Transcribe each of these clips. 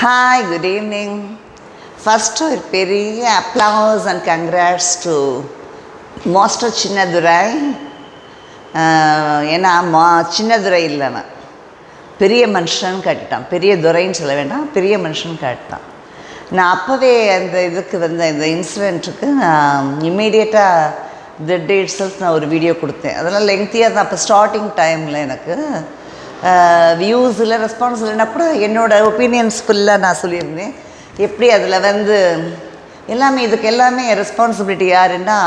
Hi good evening first ஒரு பெரிய applause and congrats to master Chinnadurai ஏன்னா மா சின்னதுரை இல்லைன்னா பெரிய மனுஷன் காட்டிட்டான். பெரிய துரைன்னு சொல்ல வேண்டாம். பெரிய மனுஷன் காட்டிட்டான். நான் அப்போவே அந்த இதுக்கு வந்த இந்த இன்சிடெண்ட்டுக்கு நான் இம்மீடியட்டாக த டேட்ஸஸ் நான் ஒரு வீடியோ கொடுத்தேன். அதெல்லாம் லெங்க்த்தியாக தான். அப்போ ஸ்டார்டிங் டைமில் எனக்கு வியூஸ் இல்லை ரெஸ்பான்ஸ் இல்லைன்னா கூட என்னோடய ஒப்பீனியன்ஸ் ஃபுல்லாக நான் சொல்லியிருந்தேன் எப்படி அதில் வந்து எல்லாமே இதுக்கு எல்லாமே ரெஸ்பான்சிபிலிட்டி யாருன்னா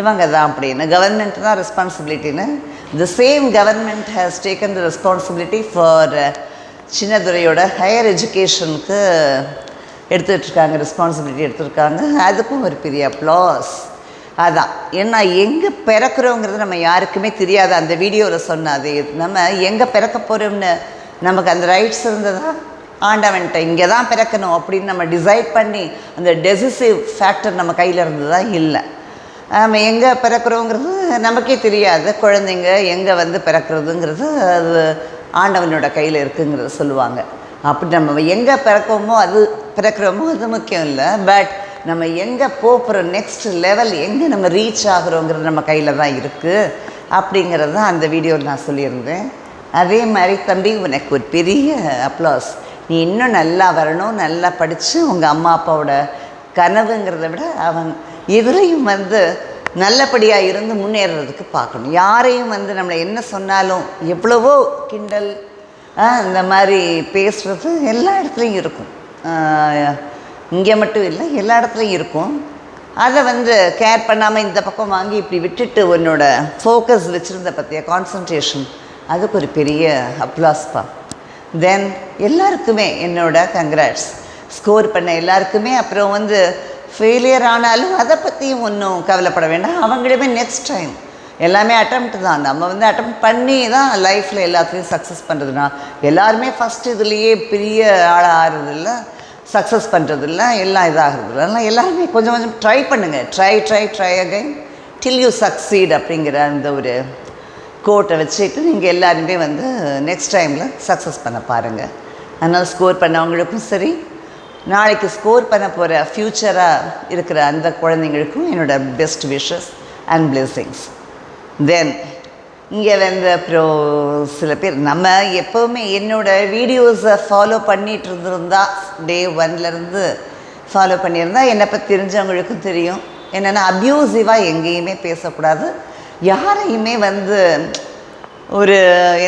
இவங்க தான் அப்படின்னு. கவர்மெண்ட் தான் ரெஸ்பான்சிபிலிட்டின்னு the same government has taken the responsibility for சின்னதுரையோட higher எஜுகேஷனுக்கு எடுத்துகிட்ருக்காங்க ரெஸ்பான்சிபிலிட்டி எடுத்திருக்காங்க. அதுக்கும் ஒரு பெரிய அப்ளாஸ் அதான். ஏன்னா எங்கே பிறக்கிறோங்கிறது நம்ம யாருக்குமே தெரியாது. அந்த வீடியோவில் சொன்னாது நம்ம எங்கே பிறக்க போகிறோம்னு நமக்கு அந்த ரைட்ஸ் இருந்ததா? ஆண்டவன்ட்ட இங்கே தான் பிறக்கணும் அப்படின்னு நம்ம டிசைட் பண்ணி அந்த டெசிசிவ் ஃபேக்டர் நம்ம கையில் இருந்ததா? இல்லை. நம்ம எங்கே பிறக்கிறோங்கிறது நமக்கே தெரியாது. குழந்தைங்க எங்கே வந்து பிறக்கிறதுங்கிறது அது ஆண்டவனோட கையில் இருக்குங்கிறத சொல்லுவாங்க. அப்படி நம்ம எங்கே பிறக்கோமோ அது பிறக்கிறோமோ அது முக்கியம் இல்லை. பட் நம்ம எங்கே போகிறோம் நெக்ஸ்ட் லெவல் எங்கே நம்ம ரீச் ஆகிறோங்கிறது நம்ம கையில் தான் இருக்குது அப்படிங்கிறது தான் அந்த வீடியோவில் நான் சொல்லியிருந்தேன். அதே மாதிரி தம்பி உனக்கு ஒரு பெரிய அப்ளாஸ் நீ இன்னும் நல்லா வரணும் நல்லா படித்து உங்கள் அம்மா அப்பாவோட கனவுங்கிறத விட அவங்க எதிரையும் வந்து நல்லபடியாக இருந்து முன்னேறதுக்கு பார்க்கணும். யாரையும் வந்து நம்மளை என்ன சொன்னாலும் எவ்வளவோ கிண்டல் இந்த மாதிரி பேசுகிறது எல்லா இடத்துலையும் இருக்கும். இங்கே மட்டும் இல்லை எல்லா இடத்துலையும் இருக்கும். அதை வந்து கேர் பண்ணாமல் இந்த பக்கம் வாங்கி இப்படி விட்டுட்டு உன்னோட ஃபோக்கஸ் வச்சுருந்த பற்றிய கான்சன்ட்ரேஷன் அதுக்கு ஒரு பெரிய அப்ளாஸ்பா தென் எல்லாருக்குமே என்னோட கங்க்ராட்ஸ் ஸ்கோர் பண்ண எல்லாருக்குமே அப்புறம் வந்து ஃபெயிலியர் ஆனாலும் அதை பற்றியும் ஒன்றும் கவலைப்பட வேண்டாம். அவங்களுமே நெக்ஸ்ட் டைம் எல்லாமே அட்டம்ப்ட் தான். நம்ம வந்து அட்டம் பண்ணி தான் லைஃப்பில் எல்லாத்தையும் சக்ஸஸ் பண்ணுறதுனா எல்லாருமே ஃபஸ்ட் இதுலேயே பெரிய ஆளாக ஆகிறதில்ல சக்ஸஸ் பண்ணுறதில்ல எல்லாம் இதாகிறதில்ல அதனால் எல்லாருமே கொஞ்சம் கொஞ்சம் ட்ரை பண்ணுங்கள் try try try again till you succeed அப்படிங்கிற அந்த ஒரு கோட்டை வச்சுட்டு நீங்கள் எல்லாருமே வந்து நெக்ஸ்ட் டைமில் சக்ஸஸ் பண்ண பாருங்கள் அதனால் ஸ்கோர் பண்ணவங்களுக்கும் சரி நாளைக்கு ஸ்கோர் பண்ண போகிற ஃப்யூச்சராக இருக்கிற அந்த குழந்தைங்களுக்கும் என்னோட best wishes and blessings then இங்கே வந்து அப்புறம் சில பேர் நம்ம எப்போவுமே என்னோடய வீடியோஸை ஃபாலோ பண்ணிகிட்டு இருந்திருந்தா டே ஒன்லேருந்து ஃபாலோ பண்ணியிருந்தா என்னை பற்றி தெரிஞ்சவங்களுக்கும் தெரியும். என்னென்னா அப்யூசிவாக எங்கேயுமே பேசக்கூடாது. யாரையுமே வந்து ஒரு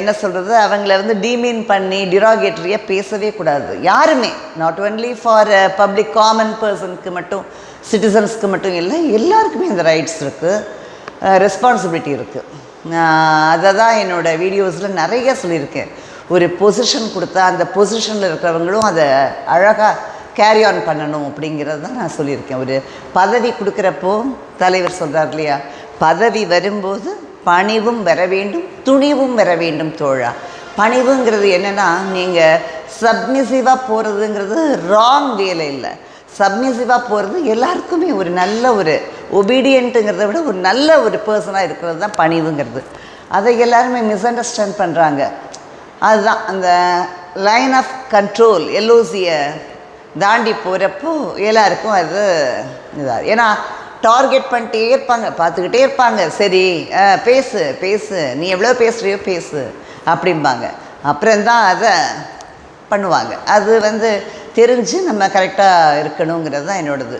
என்ன சொல்கிறது அவங்கள வந்து டீமீன் பண்ணி டிராகேட்டரியாக பேசவே கூடாது. யாருமே not only for public common பர்சனுக்கு மட்டும் சிட்டிசன்ஸ்க்கு மட்டும் இல்லை எல்லாருக்குமே இந்த ரைட்ஸ் இருக்குது ரெஸ்பான்சிபிலிட்டி இருக்குது அதை தான் என்னோடய வீடியோஸில் நிறைய சொல்லியிருக்கேன். ஒரு பொசிஷன் கொடுத்தா அந்த பொசிஷனில் இருக்கிறவங்களும் அதை அழகாக கேரி ஆன் பண்ணணும் அப்படிங்கிறது தான் நான் சொல்லியிருக்கேன். ஒரு பதவி கொடுக்குறப்போ தலைவர் சொல்கிறார் இல்லையா? பதவி வரும்போது பணிவும் வர வேண்டும் துணிவும் வர வேண்டும் தோழா. பணிவுங்கிறது என்னென்னா நீங்கள் சப்மிசிவாக போகிறதுங்கிறது ராங் வேலை இல்லை. சப்மிசிவாக போகிறது எல்லாருக்குமே ஒரு நல்ல ஒரு ஒபீடியண்ட்டுங்கிறத விட ஒரு நல்ல ஒரு பர்சனாக இருக்கிறது தான் பணிவுங்கிறது. அதை எல்லாருமே மிஸ் அண்டர்ஸ்டாண்ட் பண்ணுறாங்க அதுதான் அந்த லைன் ஆஃப் கண்ட்ரோல் எல்ஓசியை தாண்டி போகிறப்போ எல்லாருக்கும் அது இதாக ஏன்னா டார்கெட் பண்ணிட்டே இருப்பாங்க பார்த்துக்கிட்டே இருப்பாங்க. சரி ஆ, பேசு பேசு நீ எவ்வளோ பேசுகிறியோ பேசு அப்படிம்பாங்க. அப்புறம்தான் அதை பண்ணுவாங்க. அது வந்து தெரிஞ்சு நம்ம கரெக்டாக இருக்கணுங்கிறது தான் என்னோடது.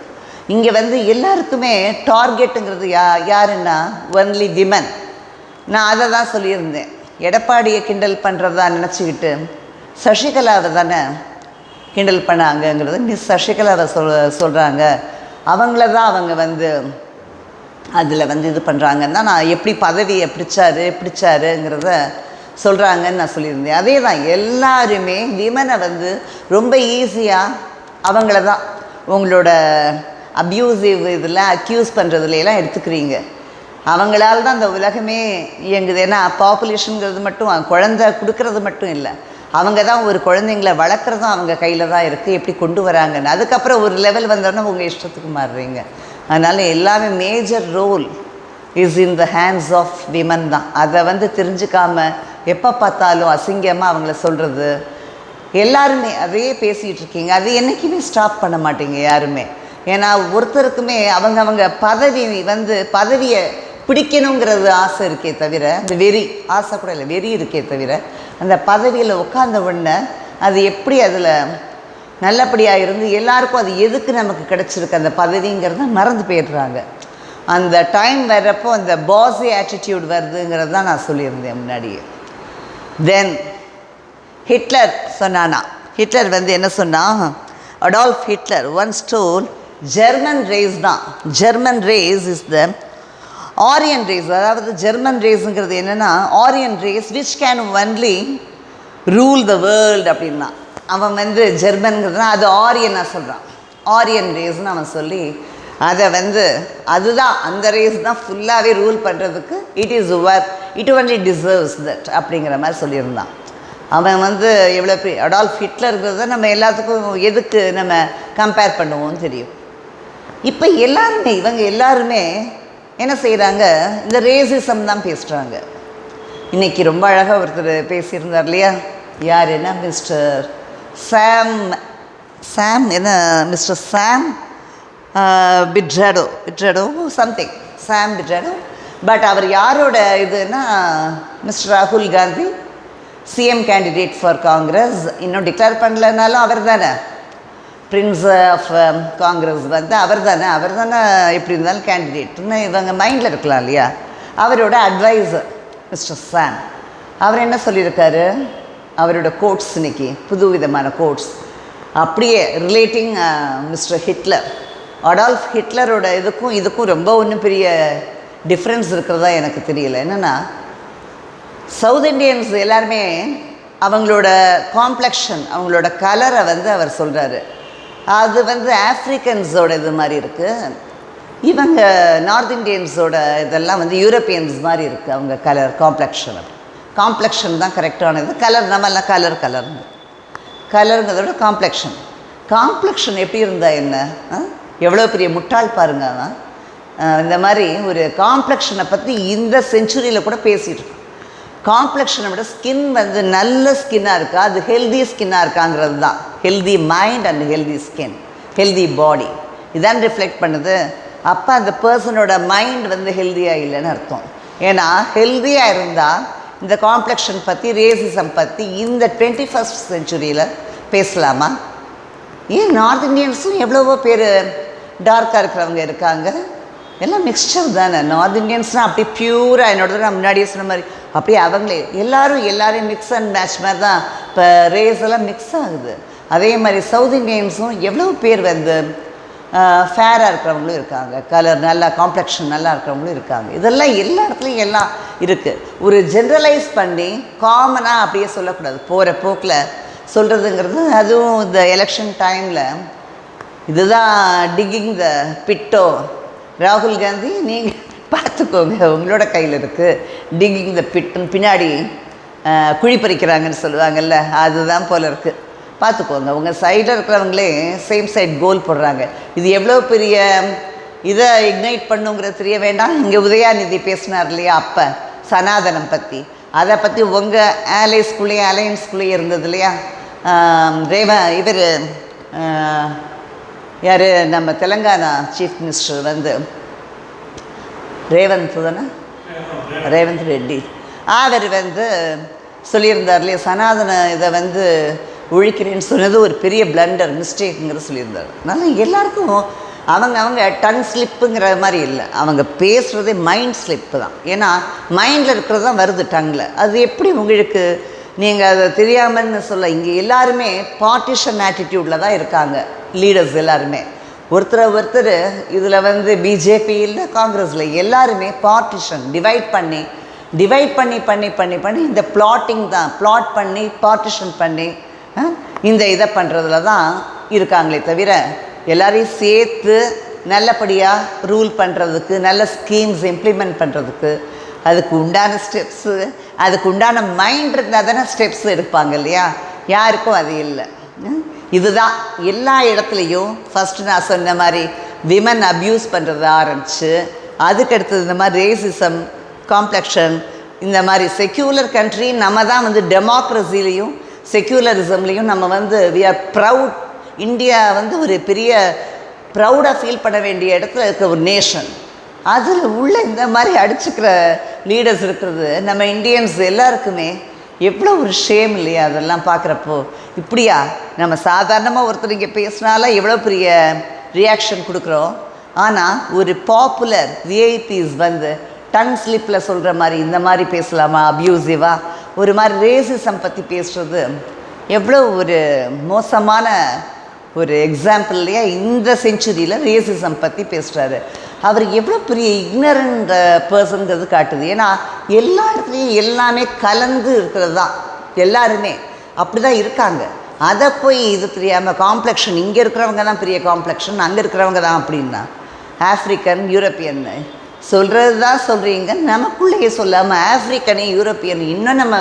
இங்கே வந்து எல்லாருக்குமே டார்கெட்டுங்கிறது யா யாருன்னா ஒன்லி விமன் நான் அதை தான் சொல்லியிருந்தேன். எடப்பாடியை கிண்டல் பண்ணுறதா நினச்சிக்கிட்டு சசிகலாவை தானே கிண்டல் பண்ணாங்கங்கிறது மிஸ் சசிகலாவை சொல் சொல்கிறாங்க அவங்கள தான் அவங்க வந்து அதில் வந்து இது பண்ணுறாங்கன்னா நான் எப்படி பதவியை பிடிச்சாரு பிடிச்சாருங்கிறத சொல்கிறாங்கன்னு நான் சொல்லியிருந்தேன். அதே தான் எல்லாருமே விமனை வந்து ரொம்ப ஈஸியாக அவங்கள தான் உங்களோட அப்யூசிவ் இதில் அக்யூஸ் பண்ணுறதுல எல்லாம் எடுத்துக்கிறீங்க. அவங்களால தான் இந்த உலகமே இயங்குது. ஏன்னா பாப்புலேஷனுங்கிறது மட்டும் குழந்தை கொடுக்கறது மட்டும் இல்லை. அவங்க தான் ஒரு குழந்தைங்கள வளர்க்குறதும் அவங்க கையில் தான் இருக்குது எப்படி கொண்டு வராங்கன்னு. அதுக்கப்புறம் ஒரு லெவல் வந்தோடனே உங்கள் இஷ்டத்துக்கு மாறுறீங்க. அதனால் எல்லாமே major role is in the hands of women தான். அதை வந்து தெரிஞ்சுக்காமல் எப்போ பார்த்தாலும் அசிங்கமாக அவங்கள சொல்கிறது எல்லாருமே அதே பேசிகிட்டு இருக்கீங்க. அது என்றைக்குமே ஸ்டாப் பண்ண மாட்டீங்க யாருமே. ஏன்னா ஒருத்தருக்குமே அவங்க அவங்க பதவி வந்து பதவியை பிடிக்கணுங்கிறது ஆசை இருக்கே தவிர அந்த வெறி ஆசை கூட இல்லை வெறி இருக்கே தவிர அந்த பதவியில் உட்காந்த உடனே அது எப்படி அதில் நல்லபடியாக இருந்து எல்லாருக்கும் அது எதுக்கு நமக்கு கிடச்சிருக்கு? அந்த பதவிங்கிறத மறந்து போயிடுறாங்க. அந்த டைம் வர்றப்போ அந்த பாஸி ஆட்டிடியூட் வருதுங்கிறது தான் நான் சொல்லியிருந்தேன் முன்னாடியே. தென் ஹிட்லர் சொன்னானா. ஹிட்லர் வந்து என்ன சொன்னான் Adolf Hitler once told German race தான். German race is the Aryan race அதாவது ஜெர்மன் ரேஸுங்கிறது என்னென்னா Aryan race which can only rule the world அப்படின்னா. அவன் வந்து ஜெர்மன்கிறதுனா அது ஆரியனாக சொல்கிறான் ஆரியன் ரேஸ்னு அவன் சொல்லி அதை வந்து அதுதான் அந்த ரேஸ் தான் ஃபுல்லாகவே ரூல் பண்ணுறதுக்கு it is work it only deserves that அப்படிங்கிற மாதிரி சொல்லியிருந்தான். அவன் வந்து எவ்வளோ பெரிய அடால்ஃப் ஹிட்லருங்கிறத நம்ம எல்லாத்துக்கும் எதுக்கு நம்ம கம்பேர் பண்ணுவோம்னு தெரியும். இப்போ எல்லாருமே இவங்க எல்லாருமே என்ன செய்கிறாங்க இந்த ரேசிசம் தான் பேசுகிறாங்க இன்றைக்கி ரொம்ப அழகாக ஒருத்தர் பேசியிருந்தார் இல்லையா? யார் என்ன? மிஸ்டர் சாம் சாம் என்ன? Mister Sam Pitroda Pitroda something Sam Pitroda. But அவர் யாரோட இதுன்னா மிஸ்டர் ராகுல் Gandhi CM candidate for Congress இன்னும் டிக்ளேர் பண்ணலனாலும் அவர் தானே. பிரின்ஸ் ஆஃப் காங்கிரஸ் வந்து அவர் தானே. அவர் தானே எப்படி இருந்தாலும் கேண்டிடேட்னு இவங்க மைண்டில் இருக்கலாம் இல்லையா? அவரோட அட்வைஸர் மிஸ்டர் சாம் அவர் என்ன சொல்லியிருக்காரு? அவரோட கோட்ஸ் இன்னைக்கு புது விதமான கோட்ஸ் அப்படியே ரிலேட்டிங் மிஸ்டர் ஹிட்லர் அடால்ஃப் ஹிட்லரோட இதுக்கும் இதுக்கும் ரொம்ப ஒன்றும் பெரிய டிஃப்ரென்ஸ் இருக்கிறதா எனக்கு தெரியல. என்னென்னா சவுத் இண்டியன்ஸ் எல்லாருமே அவங்களோட காம்ப்ளெக்ஷன் அவங்களோட கலரை வந்து அவர் சொல்கிறாரு அது வந்து ஆஃப்ரிக்கன்ஸோட இது மாதிரி இருக்குது இவங்க நார்த் இண்டியன்ஸோட இதெல்லாம் வந்து யூரோப்பியன்ஸ் மாதிரி இருக்குது அவங்க கலர் காம்ப்ளெக்ஷன் காம்ப்ளெக்ஷன் தான் கரெக்டானது கலர் நம்மெல்லாம் கலர் கலருங்க கலருங்கிறதோட காம்ப்ளெக்ஷன் காம்ப்ளெக்ஷன் எப்படி இருந்தால் என்ன? ஆ? எவ்வளோ பெரிய முட்டாள் பாருங்க அவன். இந்த மாதிரி ஒரு காம்ப்ளெக்ஷனை பற்றி இந்த செஞ்சுரியில் கூட பேசிட்டு இருக்கோம் காம்ப்ளெக்ஷனை விட ஸ்கின் வந்து நல்ல ஸ்கின்னாக இருக்கா? அது ஹெல்தி ஸ்கின்னாக இருக்காங்கிறது தான். Healthy mind and healthy skin healthy body இதான் ரிஃப்ளெக்ட் பண்ணுது. அப்போ அந்த பர்சனோட மைண்ட் வந்து ஹெல்தியாக இல்லைன்னு அர்த்தம். ஏன்னா ஹெல்தியாக இருந்தால் இந்த காம்ப்ளெக்ஷன் பற்றி ரேசிசம் பற்றி இந்த டுவெண்ட்டி ஃபஸ்ட் செஞ்சுரியில் பேசலாமா? ஏன் நார்த் இந்தியன்ஸும் எவ்வளவோ பேர் டார்க்காக இருக்கிறவங்க இருக்காங்க. எல்லாம் மிக்சர் தானே. நார்த் இந்தியன்ஸ்னால் அப்படியே பியூராக என்னோட நான் முன்னாடியே சொன்ன மாதிரி அப்படியே அவங்களே எல்லாரும் எல்லாரையும் மிக்ஸ் அண்ட் மேட்ச் மாதிரி தான் இப்போ ரேஸ் எல்லாம் மிக்ஸ் ஆகுது. அதே மாதிரி சவுத் இந்தியன்ஸும் எவ்வளோ பேர் வந்து ஃபேராக இருக்கிறவங்களும் இருக்காங்க. கலர் நல்லா காம்ப்ளெக்ஷன் நல்லா இருக்கிறவங்களும் இருக்காங்க. இதெல்லாம் எல்லா இடத்துலையும் எல்லாம் இருக்குது ஒரு ஜென்ரலைஸ் பண்ணி காமனாக அப்படியே சொல்லக்கூடாது. போகிற போக்கில் சொல்கிறதுங்கிறது அதுவும் இந்த எலெக்ஷன் டைமில் இதுதான் டிகிங் த பிட்டோ ராகுல் காந்தி நீங்கள் பார்த்துக்கோங்க உங்களோட கையில் இருக்குது டிகிங் த பிட்டுன்னு பின்னாடி குழி பறிக்கிறாங்கன்னு சொல்லுவாங்கல்ல அதுதான் போல இருக்குது பார்த்துக்கோங்க உங்கள் சைடில் இருக்கிறவங்களே சேம் சைட் கோல் போடுறாங்க. இது எவ்வளோ பெரிய இதை இக்னைட் பண்ணுங்கிற தெரிய வேண்டாம். இங்கே உதயாநிதி பேசினார் இல்லையா அப்போ சனாதனம் பற்றி அதை பற்றி உங்கள் ஆலைஸ்குள்ளேயே அலையன்ஸ்குள்ளேயே இருந்தது இல்லையா? ரேவ இவர் யார்? நம்ம தெலங்கானா சீஃப் மினிஸ்டர் வந்து ரேவந்த் தானே? ரேவந்த் ரெட்டி. அவர் வந்து சொல்லியிருந்தார் இல்லையா சனாதன இதை வந்து ஒழிக்கிறேன்னு சொன்னது ஒரு பெரிய பிளண்டர் மிஸ்டேக்குங்கிற சொல்லியிருந்தார். அதனால் எல்லாருக்கும் அவங்க அவங்க டன் ஸ்லிப்புங்கிற மாதிரி இல்லை. அவங்க பேசுகிறதே மைண்ட் ஸ்லிப்பு தான். ஏன்னா மைண்டில் இருக்கிறது தான் வருது டங்கில் அது எப்படி உங்களுக்கு நீங்கள் அதை தெரியாமல்னு சொல்ல இங்கே எல்லாருமே பார்ட்டிஷன் ஆட்டிடியூடில் தான் இருக்காங்க லீடர்ஸ் எல்லாருமே. ஒருத்தரை ஒருத்தர் இதில் வந்து பிஜேபி இல்லை காங்கிரஸில் எல்லாருமே பார்ட்டிஷன் டிவைட் பண்ணி டிவைட் பண்ணி பண்ணி பண்ணி பண்ணி இந்த பிளாட்டிங் தான் பிளாட் பண்ணி பார்ட்டிஷன் பண்ணி ஆ, இந்த இதை பண்ணுறதுல தான் இருக்காங்களே தவிர எல்லாரையும் சேர்த்து நல்லபடியாக ரூல் பண்ணுறதுக்கு நல்ல ஸ்கீம்ஸ் இம்ப்ளிமெண்ட் பண்ணுறதுக்கு அதுக்கு உண்டான ஸ்டெப்ஸு அதுக்கு உண்டான மைண்ட் இருந்தால் தானே ஸ்டெப்ஸ் எடுப்பாங்க இல்லையா? யாருக்கும் அது இல்லை. ம்? இதுதான் எல்லா இடத்துலையும் ஃபஸ்ட்டு நான் சொன்ன மாதிரி விமன் அப்யூஸ் பண்ணுறது ஆரம்பிச்சு அதுக்கு அடுத்தது இந்த மாதிரி ரேசிசம் காம்ப்ளெக்ஷன் இந்த மாதிரி செக்யூலர் கண்ட்ரி நம்ம தான் வந்து டெமோக்ரஸிலையும் செக்யூலரிசம்லேயும் நம்ம வந்து வி ஆர் ப்ரவுட் இந்தியா வந்து ஒரு பெரிய ப்ரௌடாக ஃபீல் பண்ண வேண்டிய இடத்துல இருக்க ஒரு நேஷன் அதில் உள்ள இந்த மாதிரி அடிச்சுக்கிற லீடர்ஸ் இருக்கிறது நம்ம இந்தியன்ஸ் எல்லாருக்குமே எவ்வளோ ஒரு ஷேம் இல்லையா அதெல்லாம் பார்க்குறப்போ? இப்படியா? நம்ம சாதாரணமாக ஒருத்தர் இங்கே பேசினால எவ்வளோ பெரிய ரியாக்ஷன் கொடுக்குறோம்? ஆனால் ஒரு பாப்புலர் விஐபிஸ் வந்து டன் ஸ்லிப்பில் சொல்கிற மாதிரி இந்த மாதிரி பேசலாமா அப்யூசிவாக ஒரு மாதிரி ரேசிசம் பற்றி பேசுகிறது எவ்வளோ ஒரு மோசமான ஒரு எக்ஸாம்பிள் இல்லையா? இந்த செஞ்சுரியில் ரேசிசம் பற்றி பேசுகிறாரு அவர் எவ்வளோ பெரிய இக்னரண்ட் பர்சன்கிறது காட்டுது. ஏன்னா எல்லா இடத்துலையும் எல்லாமே கலந்து இருக்கிறது தான் எல்லாருமே அப்படி தான் இருக்காங்க. அதை போய் இது தெரியாமல் காம்ப்ளெக்ஷன் இங்கே இருக்கிறவங்க தான் பெரிய காம்ப்ளெக்ஷன் அங்கே இருக்கிறவங்க தான் அப்படின்னா ஆஃப்ரிக்கன் யூரோப்பியன்னு சொல்கிறது தான் சொல்கிறீங்க நமக்குள்ளேயே சொல்லாமல் ஆஃப்ரிக்கனு யூரோப்பியன் இன்னும் நம்ம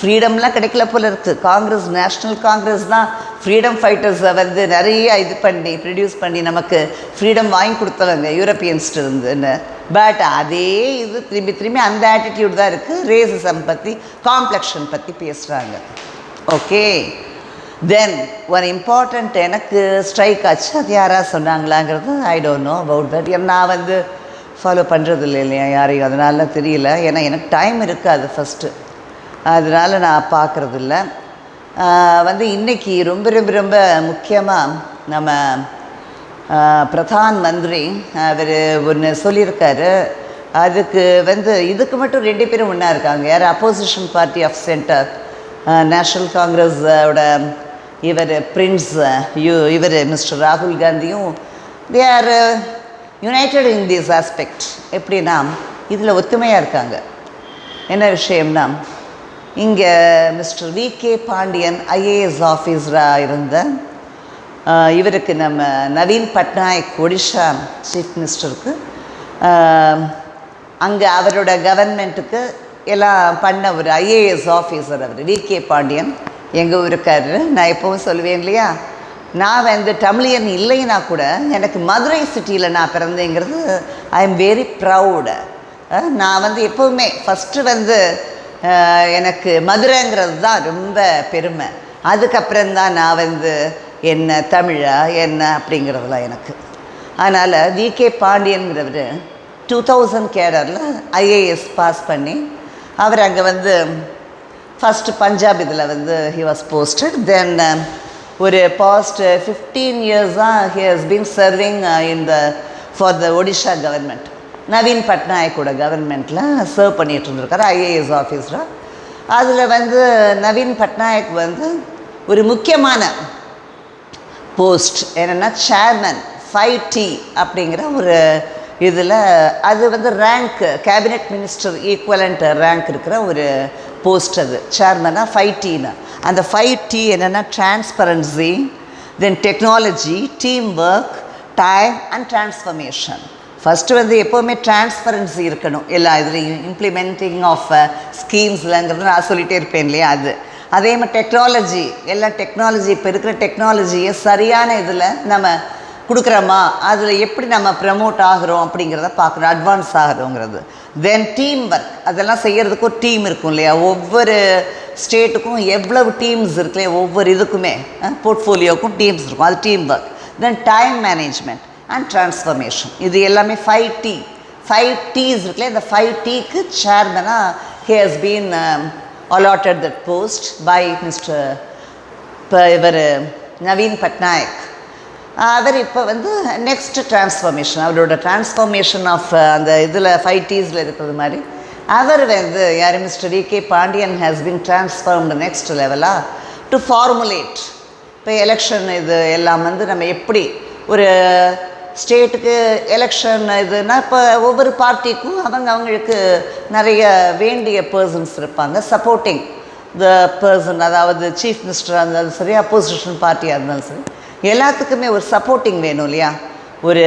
ஃப்ரீடம்லாம் கிடைக்கல போல இருக்குது காங்கிரஸ் நேஷ்னல் காங்கிரஸ் தான் ஃப்ரீடம் ஃபைட்டர்ஸை வந்து நிறைய இது பண்ணி ப்ரொடியூஸ் பண்ணி நமக்கு ஃப்ரீடம் வாங்கி கொடுத்தவங்க யூரோப்பியன்ஸ்ட்டு இருந்துன்னு. பட் அதே இது திரும்பி திரும்பி அந்த ஆட்டிடியூட் தான் இருக்குது ரேசிசம் பற்றி காம்ப்ளெக்ஷன் பற்றி பேசுகிறாங்க ஓகே தென் ஒரு இம்பார்ட்டண்ட் எனக்கு ஸ்ட்ரைக் ஆச்சு. அது யாராவது சொன்னாங்களாங்கிறது I don't know about that நான் வந்து ஃபாலோ பண்ணுறது இல்லை இல்லையா யாரையும்? அதனால தெரியல. ஏன்னா எனக்கு டைம் இருக்காது ஃபஸ்ட்டு அதனால் நான் பார்க்குறது இல்லை வந்து இன்றைக்கி ரொம்ப ரொம்ப ரொம்ப முக்கியமாக நம்ம பிரதான் மந்திரி அவர் ஒன்று சொல்லியிருக்காரு. அதுக்கு வந்து இதுக்கு மட்டும் ரெண்டு பேரும் ஒன்றா இருக்காங்க. யார்? Opposition party of center national காங்கிரஸோட இவர் பிரின்ஸ் யூ இவர் மிஸ்டர் ராகுல் காந்தியும் they are united in this aspect எப்படின்னா இதில் ஒத்துமையாக இருக்காங்க. என்ன விஷயம்னா இங்கே mister V K Pandian IAS ஆஃபீஸராக இருந்த இவருக்கு நம்ம நவீன் பட்நாயக் ஒடிஷா சீஃப் மினிஸ்டருக்கு அங்கே அவரோட கவர்மெண்ட்டுக்கு எல்லாம் பண்ண ஒரு ஐஏஎஸ் ஆஃபீஸர் அவர் வி கே பாண்டியன் எங்கள் ஊருக்காரர். நான் எப்பவும் சொல்லுவேன் இல்லையா? நான் வந்து தமிழியன் இல்லைன்னா கூட எனக்கு மதுரை சிட்டியில் நான் பிறந்தேங்கிறது ஐ எம் வெரி ப்ரவுடு நான் வந்து எப்போவுமே ஃபஸ்ட்டு வந்து எனக்கு மதுரைங்கிறது தான் ரொம்ப பெருமை. அதுக்கப்புறம் தான் நான் வந்து என்ன தமிழா என்ன அப்படிங்கிறதுலாம் எனக்கு. அதனால் வி கே பாண்டியன்கிறவர் டூ தௌசண்ட் கேடரில் ஐஏஎஸ் பாஸ் பண்ணி அவர் அங்கே வந்து ஃபஸ்ட்டு பஞ்சாப் இதில் வந்து ஹி வாஸ் போஸ்டட் தென் ஒரு பாஸ்ட் ஃபிஃப்டீன் இயர்ஸாக he has been serving in the for the Odisha government Naveen பட்நாயக்கோட கவர்மெண்ட்டில் சர்வ் பண்ணிகிட்டு இருந்திருக்காரு ஐஏஎஸ் ஆஃபீஸராக அதில் வந்து நவீன் பட்நாயக் வந்து ஒரு முக்கியமான போஸ்ட் என்னென்னா சேர்மன் ஃபைவ் டி அப்படிங்கிற ஒரு இதில் அது வந்து rank cabinet minister equivalent rank இருக்கிற ஒரு போஸ்ட் அது. சேர்மனாக ஃபைவ் டீனா அந்த ஃபைவ் டி என்னென்னா transparency then technology team work time and transformation first வந்து எப்போவுமே டிரான்ஸ்பரன்சி இருக்கணும். எல்லா இதுலேயும் இம்ப்ளிமெண்டிங் ஆஃப் ஸ்கீம்ஸ்லங்கிறது நான் சொல்லிகிட்டே இருப்பேன் இல்லையா அது. அதே மாதிரி டெக்னாலஜி எல்லாம் டெக்னாலஜி இப்போ இருக்கிற டெக்னாலஜியை சரியான இதில் நம்ம கொடுக்குறோமா? அதில் எப்படி நம்ம ப்ரமோட் ஆகிறோம் அப்படிங்கிறத பார்க்குறோம் அட்வான்ஸ் ஆகிறோங்கிறது. தென் டீம் ஒர்க் அதெல்லாம் செய்கிறதுக்கு ஒரு டீம் இருக்கும் இல்லையா? ஒவ்வொரு ஸ்டேட்டுக்கும் எவ்வளவு டீம்ஸ் இருக்கு இல்லையா? ஒவ்வொரு இதுக்குமே போர்ட்ஃபோலியோக்கும் டீம்ஸ் இருக்கும். அது team work then time management and transformation இது எல்லாமே ஃபைவ் டி ஃபைவ் டீஸ் இருக்குல்ல இந்த ஃபைவ் டீக்கு சேர்மனாக he has been allotted that post by mister இப்போ இவர் நவீன் பட்நாயக் அவர் இப்போ வந்து நெக்ஸ்ட் டிரான்ஸ்ஃபர்மேஷன் அவரோட டிரான்ஸ்ஃபர்மேஷன் ஆஃப் அந்த இதில் ஃபைவ் டீஸில் இருக்கிறது மாதிரி. அவர் வந்து யார் mister T K Pandian has been transformed next லெவலாக டு ஃபார்முலேட் இப்போ எலெக்ஷன் இது எல்லாம் வந்து நம்ம எப்படி ஒரு ஸ்டேட்டுக்கு எலெக்ஷன் இதுனா இப்போ ஒவ்வொரு பார்ட்டிக்கும் அவங்க அவங்களுக்கு நிறைய வேண்டிய பர்சன்ஸ் இருப்பாங்க. சப்போர்ட்டிங் த பர்சன் அதாவது சீஃப் மினிஸ்டராக இருந்தாலும் சரி அப்போசிஷன் பார்ட்டியாக இருந்தாலும் சரி. எல்லாத்துக்குமே ஒரு சப்போர்ட்டிங் வேணும் இல்லையா? ஒரு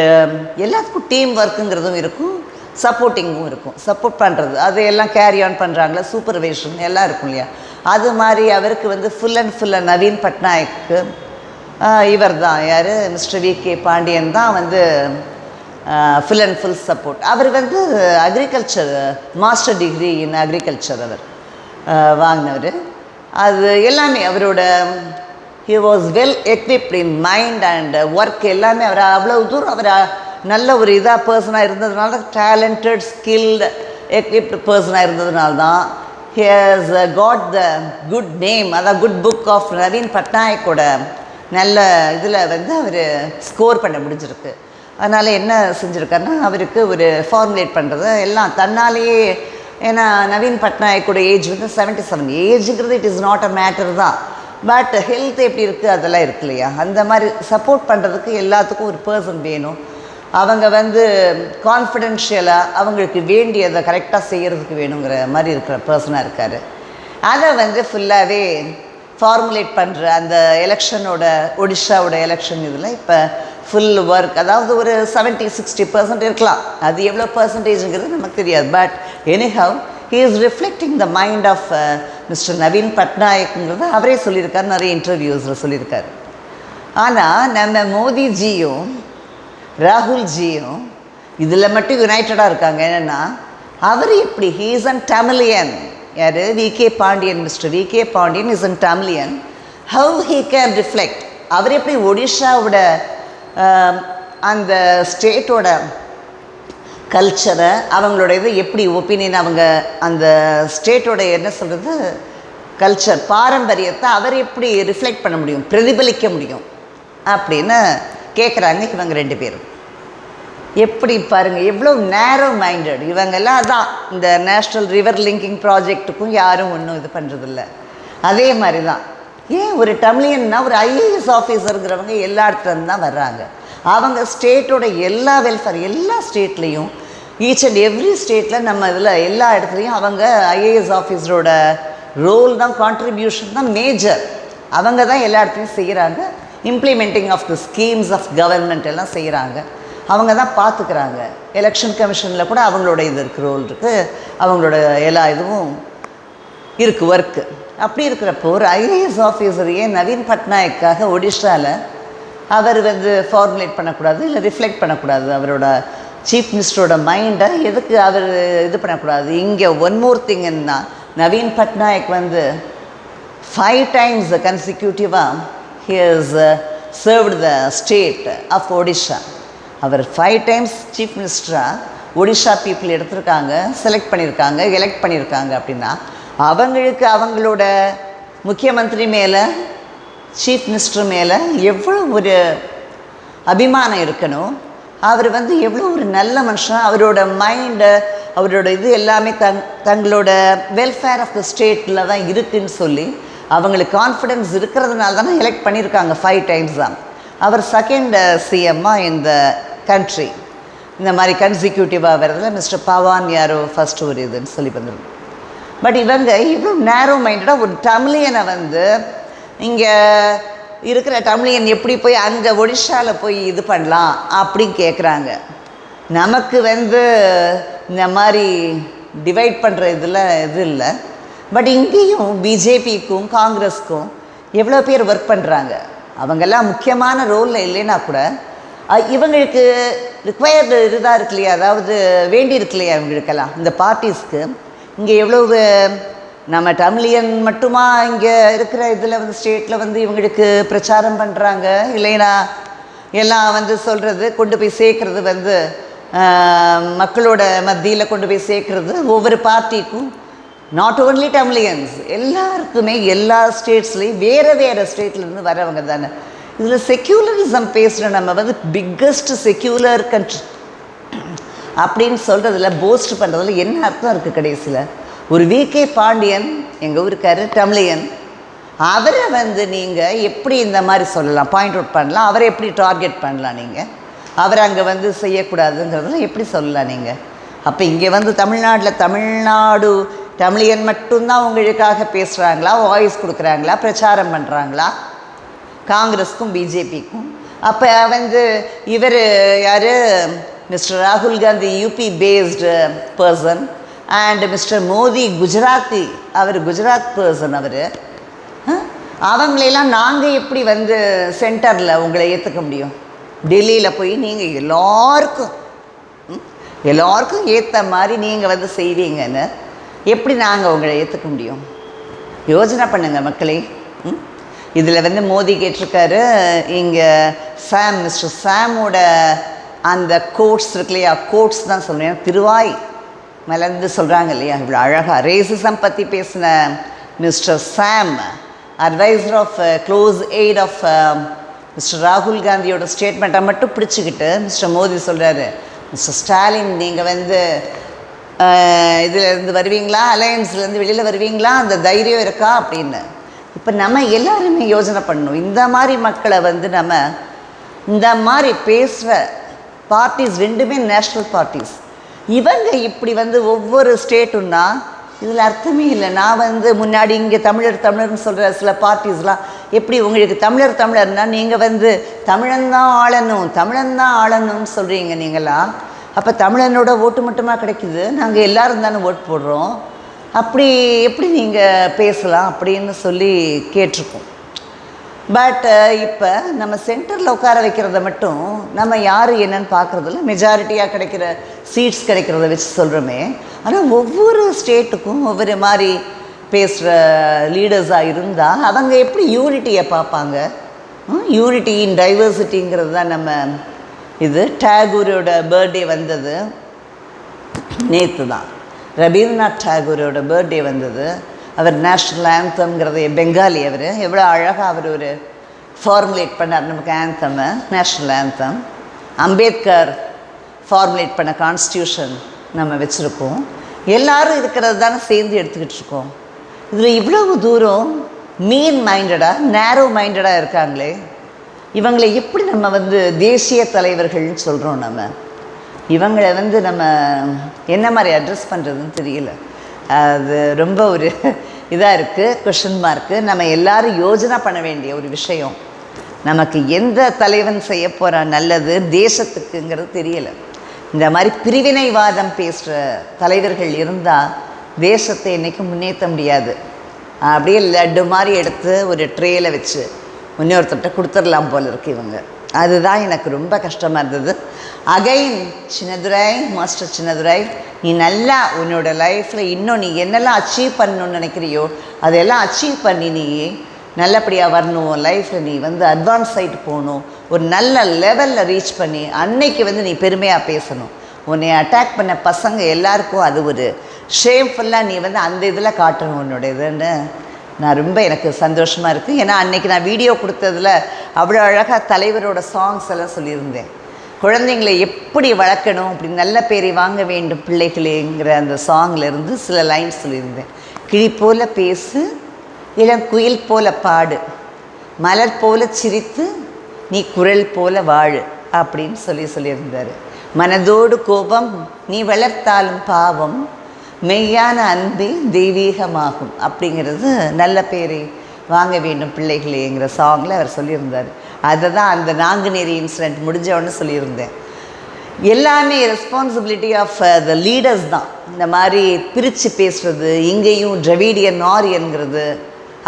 எல்லாத்துக்கும் டீம் ஒர்க்குங்கிறதும் இருக்கும் சப்போர்ட்டிங்கும் இருக்கும். சப்போர்ட் பண்ணுறது அது எல்லாம் கேரி ஆன் பண்ணுறாங்களா சூப்பர்வைஷன் எல்லாம் இருக்கும் இல்லையா? அது மாதிரி அவருக்கு வந்து ஃபுல் அண்ட் ஃபுல்லாக நவீன் பட்நாயக்கு இவர் தான் யார்? மிஸ்டர் வி கே பாண்டியன் தான் வந்து ஃபுல் அண்ட் ஃபுல் சப்போர்ட் அவர் வந்து agriculture master degree in agriculture அவர் வாங்கினவர். அது எல்லாமே அவரோட he was well equipped in mind and work எல்லாமே அவர் அவ்வளோ தூரம் அவர் நல்ல ஒரு இதாக பர்சனாக இருந்ததுனால டேலண்டட் ஸ்கில்டு எக்விப்ட் பர்சனாக இருந்ததுனால தான் he has got the good name அதான் குட் புக் ஆஃப் நவீன் பட்நாயக்கோட நல்ல இதில் வந்து அவர் ஸ்கோர் பண்ண முடிஞ்சிருக்கு. அதனால் என்ன செஞ்சுருக்காருன்னா அவருக்கு ஒரு ஃபார்முலேட் பண்ணுறது எல்லாம் தன்னாலேயே ஏன்னா நவீன் பட்நாயக்கோட ஏஜ் வந்து seventy seven ஏஜுங்கிறது it is not a matter தான். பட் ஹெல்த் எப்படி இருக்குது அதெல்லாம் இருக்கு இல்லையா அந்த மாதிரி சப்போர்ட் பண்ணுறதுக்கு எல்லாத்துக்கும் ஒரு பர்சன் வேணும். அவங்க வந்து கான்ஃபிடென்ஷியலாக அவங்களுக்கு வேண்டியதை கரெக்டாக செய்கிறதுக்கு வேணுங்கிற மாதிரி இருக்கிற பர்சனாக இருக்கார். அதை வந்து ஃபுல்லாகவே ஃபார்முலேட் பண்ணுற அந்த எலெக்ஷனோட ஒடிஷாவோட எலெக்ஷன் இதில் இப்போ ஃபுல் ஒர்க் அதாவது ஒரு செவன்ட்டி சிக்ஸ்டி பர்சன்ட் இருக்கலாம். அது எவ்வளோ பர்சன்டேஜுங்கிறது நமக்கு தெரியாது. But anyhow he is reflecting the mind of mister Naveen பட்நாயக்ங்கிறத அவரே சொல்லியிருக்காரு நிறைய இன்டர்வியூஸில் சொல்லியிருக்காரு. ஆனால் நம்ம மோதிஜியும் ராகுல்ஜியும் இதில் மட்டும் யுனைட்டடாக இருக்காங்க. என்னென்னா அவர் எப்படி ஹீஸ் அன் டமிலியன் யார்? V K Pandian mister V K Pandian is an Tamilian how he can reflect அவர் எப்படி ஒடிஷாவோட அந்த ஸ்டேட்டோட கல்ச்சரை அவங்களோட இது எப்படி ஒப்பீனியன் அவங்க அந்த ஸ்டேட்டோட என்ன சொல்கிறது கல்ச்சர் பாரம்பரியத்தை அவர் எப்படி ரிஃப்ளெக்ட் பண்ண முடியும் பிரதிபலிக்க முடியும் அப்படின்னு கேட்குறாங்க இவங்க ரெண்டு பேரும். எப்படி பாருங்கள் எவ்வளோ நேரோ மைண்டட் இவங்கெல்லாம் அதான் இந்த நேஷ்னல் ரிவர் லிங்கிங் ப்ராஜெக்ட்டுக்கும் யாரும் ஒன்றும் இது பண்ணுறதில்ல அதே மாதிரி தான் ஏன் ஒரு தமிழியன்னா ஒரு ஐஏஎஸ் ஆஃபீஸருங்கிறவங்க எல்லா இடத்துலேருந்து தான் வர்றாங்க. அவங்க ஸ்டேட்டோட எல்லா வெல்ஃபேர் எல்லா ஸ்டேட்லேயும் ஈச் அண்ட் எவ்ரி ஸ்டேட்டில் நம்ம இதில் எல்லா இடத்துலையும் அவங்க ஐஏஎஸ் ஆஃபீஸரோட ரோல் தான் கான்ட்ரிபியூஷன் தான் மேஜர் அவங்க தான் எல்லா இடத்துலையும் செய்கிறாங்க implementing of the schemes of government எல்லாம் செய்கிறாங்க அவங்க தான் பார்த்துக்கிறாங்க எலெக்ஷன் கமிஷனில் கூட அவங்களோட இது இருக்குது ரோல் இருக்குது அவங்களோட எல்லா இதுவும் இருக்குது ஒர்க்கு அப்படி இருக்கிறப்போ ஒரு ஐஏஎஸ் ஆஃபீஸர் ஏன் நவீன் பட்நாயக்காக ஒடிஷாவில் அவர் வந்து ஃபார்முலேட் பண்ணக்கூடாது இல்லை ரிஃப்ளெக்ட் பண்ணக்கூடாது. அவரோட சீஃப் மினிஸ்டரோட மைண்டை எதுக்கு அவர் இது பண்ணக்கூடாது? இங்கே ஒன் மோர் திங்கன்னா நவீன் பட்நாயக் வந்து five times கன்சிக்யூட்டிவாக he is served the state of Odisha our five times chief மினிஸ்டராக ஒடிஷா பீப்புள் எடுத்திருக்காங்க செலக்ட் பண்ணியிருக்காங்க எலெக்ட் பண்ணியிருக்காங்க அப்படின்னா அவங்களுக்கு அவங்களோட முக்கியமந்திரி மேலே சீஃப் மினிஸ்டர் மேலே எவ்வளோ ஒரு அபிமானம் இருக்கணும். அவர் வந்து எவ்வளோ ஒரு நல்ல மனுஷன். அவரோட மைண்டு அவரோட இது எல்லாமே தங் தங்களோட வெல்ஃபேர் ஆஃப் த ஸ்டேட்டில் தான் இருக்குன்னு சொல்லி அவங்களுக்கு கான்ஃபிடென்ஸ் இருக்கிறதுனால தானே எலெக்ட் பண்ணியிருக்காங்க ஃபைவ் டைம்ஸ் தான். அவர் செகண்ட் சிஎம்மாக இந்த கண்ட்ரி இந்த மாதிரி கன்சிக்யூட்டிவாக வர்றதுல மிஸ்டர் பவான் யாரோ ஃபர்ஸ்ட் ஒரு இதுன்னு சொல்லி வந்துருக்கு பட் இவங்க இவ்வளோ நேரோ மைண்டடாக ஒரு தமிழியனை வந்து இங்கே இருக்கிற தமிழியன் எப்படி போய் அங்கே ஒடிஷாவில் போய் இது பண்ணலாம் அப்படின்னு கேட்குறாங்க நமக்கு வந்து இந்த மாதிரி டிவைட் பண்ணுற இதில் இது இல்லை. பட் இங்கேயும் பிஜேபிக்கும் காங்கிரஸ்க்கும் எவ்வளோ பேர் ஒர்க் பண்ணுறாங்க அவங்கெல்லாம் முக்கியமான ரோலில் இல்லைன்னா கூட இவங்களுக்கு ரிக்வயர்டு இதுதான் இருக்கு இல்லையா? அதாவது வேண்டி இருக்கு இல்லையா இவங்களுக்கெல்லாம்? இந்த பார்ட்டிஸ்க்கு இங்கே எவ்வளவு நம்ம தமிழியன் மட்டுமா இங்கே இருக்கிற இதில் வந்து ஸ்டேட்டில் வந்து இவங்களுக்கு பிரச்சாரம் பண்ணுறாங்க இல்லைனா எல்லாம் வந்து சொல்கிறது கொண்டு போய் சேர்க்குறது வந்து மக்களோட மத்தியில் கொண்டு போய் சேர்க்குறது ஒவ்வொரு பார்ட்டிக்கும்? நாட் ஓன்லி டம்லியன்ஸ் எல்லாருக்குமே எல்லா ஸ்டேட்ஸ்லேயும் வேறு வேறு ஸ்டேட்லேருந்து வரவங்க தானே. இதில் செக்யூலரிசம் பேசுகிற நம்ம வந்து பிக்கஸ்ட் செக்யூலர் கண்ட்ரி அப்படின்னு சொல்கிறதுல போஸ்ட் பண்ணுறதுல என்ன அர்த்தம் இருக்குது கடைசியில்? ஒரு விகே பாண்டியன் எங்கள் ஊருக்கார் தமிழியன். அவரை வந்து நீங்கள் எப்படி இந்த மாதிரி சொல்லலாம் பாயிண்ட் அவுட் பண்ணலாம் அவரை எப்படி டார்கெட் பண்ணலாம் நீங்கள் அவரை அங்கே வந்து செய்யக்கூடாதுங்கிறதுல எப்படி சொல்லலாம் நீங்கள் அப்போ இங்கே வந்து தமிழ்நாட்டில் தமிழ்நாடு தமிழியன் மட்டும்தான் உங்களுக்காக பேசுகிறாங்களா வாய்ஸ் கொடுக்குறாங்களா பிரச்சாரம் பண்ணுறாங்களா காங்கிரஸ்க்கும் பிஜேபிக்கும். அப்போ வந்து இவர் யார்? மிஸ்டர் ராகுல் Gandhi UP based person and mister Modi Gujarati our Gujarat person அவர். அவங்களெல்லாம் நாங்கள் எப்படி வந்து சென்டரில் உங்களை ஏற்றுக்க முடியும்? டெல்லியில் போய் நீங்கள் எல்லாருக்கும் ம், எல்லாருக்கும் ஏற்ற மாதிரி நீங்கள் வந்து செய்வீங்கன்னு எப்படி நாங்கள் உங்களை ஏற்றுக்க முடியும்? யோஜனை பண்ணுங்கள் மக்களே இதில் வந்து மோதி கேட்டிருக்காரு இங்கே சாம் மிஸ்டர் சாமோட அந்த கோட்ஸ் இருக்கு இல்லையா கோட்ஸ் தான் சொல்லுவேன் திருவாய். மலர்ந்து சொல்கிறாங்க இல்லையா இவ்வளோ அழகாக ரேசிசம் பற்றி பேசின mister Sam advisor of close aide of mister ராகுல் காந்தியோட ஸ்டேட்மெண்ட்டை மட்டும் பிடிச்சிக்கிட்டு மிஸ்டர் மோடி சொல்கிறாரு மிஸ்டர் ஸ்டாலின் நீங்கள் வந்து இதிலேருந்து வருவீங்களா? அலையன்ஸ்லேருந்து வெளியில் வருவீங்களா? அந்த தைரியம் இருக்கா? அப்படின்னு. இப்போ நம்ம எல்லாருமே யோசனை பண்ணணும். இந்த மாதிரி மக்களை வந்து நம்ம இந்த மாதிரி பேசுகிற பார்ட்டிஸ் ரெண்டுமே நேஷ்னல் பார்ட்டிஸ் இவங்க இப்படி வந்து ஒவ்வொரு ஸ்டேட்டுன்னா இதில் அர்த்தமே இல்லை. நான் வந்து முன்னாடி இங்கே தமிழர் தமிழர்னு சொல்கிற சில பார்ட்டிஸ்லாம் எப்படி உங்களுக்கு தமிழர் தமிழர்னா நீங்கள் வந்து தமிழன் தான் ஆளணும் தமிழன் தான் ஆளணும்னு சொல்கிறீங்க நீங்களாம் அப்போ தமிழனோட ஓட்டு மட்டுமா கிடைக்குது? நாங்கள் எல்லோரும் தானே ஓட்டு போடுறோம். அப்படி எப்படி நீங்கள் பேசலாம் அப்படின்னு சொல்லி கேட்டிருக்கோம். பட் uh, இப்போ நம்ம சென்டரில் உட்கார வைக்கிறத மட்டும் நம்ம யார் என்னன்னு பார்க்குறதில்ல. மெஜாரிட்டியாக கிடைக்கிற சீட்ஸ் கிடைக்கிறத வச்சு சொல்கிறோமே ஆனால் ஒவ்வொரு ஸ்டேட்டுக்கும் ஒவ்வொரு மாதிரி பேசுகிற லீடர்ஸாக இருந்தால் அவங்க எப்படி யூனிட்டியை பார்ப்பாங்க? யூனிட்டி இன் டைவர்சிட்டிங்கிறது தான் நம்ம இது. டேகூரோட பர்த்டே வந்தது. நேற்று தான். ரவீந்திரநாத் டாகூரோட பர்த்டே வந்தது. அவர் நேஷ்னல் ஆந்தம்ங்கிறது பெங்காலி அவர். எவ்வளோ அழகாக அவர் ஒரு ஃபார்முலேட் பண்ணார் நமக்கு ஆந்தம்மை நேஷ்னல் ஆந்தம் அம்பேத்கர் ஃபார்முலேட் பண்ண கான்ஸ்டியூஷன் நம்ம வச்சுருக்கோம். எல்லாரும் இருக்கிறது தானே சேர்ந்து எடுத்துக்கிட்டு இருக்கோம். இதில் இவ்வளவு தூரம் மீன் மைண்டடாக நேரோ மைண்டடாக இருக்காங்களே. இவங்களை எப்படி நம்ம வந்து தேசிய தலைவர்கள்னு சொல்கிறோம் நம்ம? இவங்களை வந்து நம்ம என்ன மாதிரி அட்ரஸ் பண்ணுறதுன்னு தெரியல. அது ரொம்ப ஒரு இதாக இருக்குது கொஷின் மார்க்கு நம்ம எல்லாரும் யோஜனை பண்ண வேண்டிய ஒரு விஷயம். நமக்கு எந்த தலைவன் செய்ய போகிற நல்லது தேசத்துக்குங்கிறது தெரியலை. இந்த மாதிரி பிரிவினைவாதம் பேசுகிற தலைவர்கள் இருந்தால் தேசத்தை என்றைக்கும் முன்னேற்ற முடியாது. அப்படியே லட்டு மாதிரி எடுத்து ஒரு ட்ரேயில் வச்சு இன்னொருத்தர்கிட்ட கொடுத்துடலாம் போல இருக்கு இவங்க. அதுதான் எனக்கு ரொம்ப கஷ்டமாக இருந்தது. அகைன் சின்னதுரை மாஸ்டர் சின்னதுரை நீ நல்லா உன்னோட லைஃப்பில் இன்னும் நீ என்னெல்லாம் அச்சீவ் பண்ணணும்னு நினைக்கிறியோ அதெல்லாம் அச்சீவ் பண்ணி நீ நல்லபடியாக வரணும். லைஃப்பில் நீ வந்து அட்வான்ஸ் ஆகிட்டு போகணும். ஒரு நல்ல லெவலில் ரீச் பண்ணி அன்னைக்கு வந்து நீ பெருமையாக பேசணும். உன்னை அட்டாக் பண்ண பசங்க எல்லாருக்கும் அது ஒரு ஷேம்ஃபுல்லாக நீ வந்து அந்த இதில் காட்டணும் உன்னோட இதுன்னு. நான் ரொம்ப எனக்கு சந்தோஷமாக இருக்குது ஏன்னா அன்றைக்கி நான் வீடியோ கொடுத்ததில் அவ்வளோ அழகாக தலைவரோட சாங்ஸ் எல்லாம் சொல்லியிருந்தேன். குழந்தைங்களை எப்படி வளர்க்கணும் அப்படி நல்ல பேரை வாங்க வேண்டும் பிள்ளைகளேங்கிற அந்த சாங்லேருந்து சில லைன்ஸ் சொல்லியிருந்தேன். கிளி போல பேசு இளம் குயில் போல பாடு மலர் போல சிரித்து நீ குரல் போல வாழு அப்படின்னு சொல்லி சொல்லியிருந்தார். மனதோடு கோபம் நீ வளர்த்தாலும் பாவம் மெய்யான அன்பே தெய்வீகமாகும் அப்படிங்கிறது நல்ல பேரை வாங்க வேண்டும் பிள்ளைகளேங்கிற சாங்கில் அவர் சொல்லியிருந்தார். அதை தான் அந்த நாங்குநேரி இன்சிடெண்ட் முடிஞ்சவொன்னு சொல்லியிருந்தேன். எல்லாமே ரெஸ்பான்சிபிலிட்டி ஆஃப் த லீடர்ஸ் தான். இந்த மாதிரி பிரித்து பேசுகிறது இங்கேயும் டிரவிடியன் ஆரியன்கிறது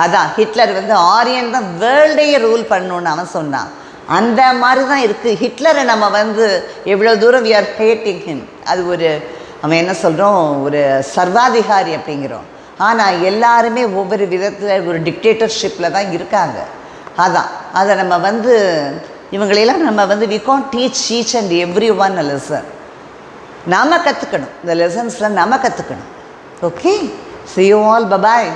அதான் ஹிட்லர் வந்து ஆரியன் தான் வேர்ல்டையே ரூல் பண்ணணுன்னு அவன் சொன்னான். அந்த மாதிரி தான் இருக்குது ஹிட்லரை நம்ம வந்து எவ்வளோ தூரம் வி ஆர் ஹேட்டிங் ஹிம் அது ஒரு அவன் என்ன சொல்கிறோம் ஒரு சர்வாதிகாரி அப்படிங்கிறோம். ஆனால் எல்லாருமே ஒவ்வொரு விதத்தில் ஒரு டிக்டேட்டர்ஷிப்பில் தான் இருக்காங்க. அதான். அதை நம்ம வந்து இவங்களையெல்லாம் நம்ம வந்து we can teach each and every one a lesson நாம் கற்றுக்கணும் இந்த லெசன்ஸில் நாம் கற்றுக்கணும் okay see you all bye bye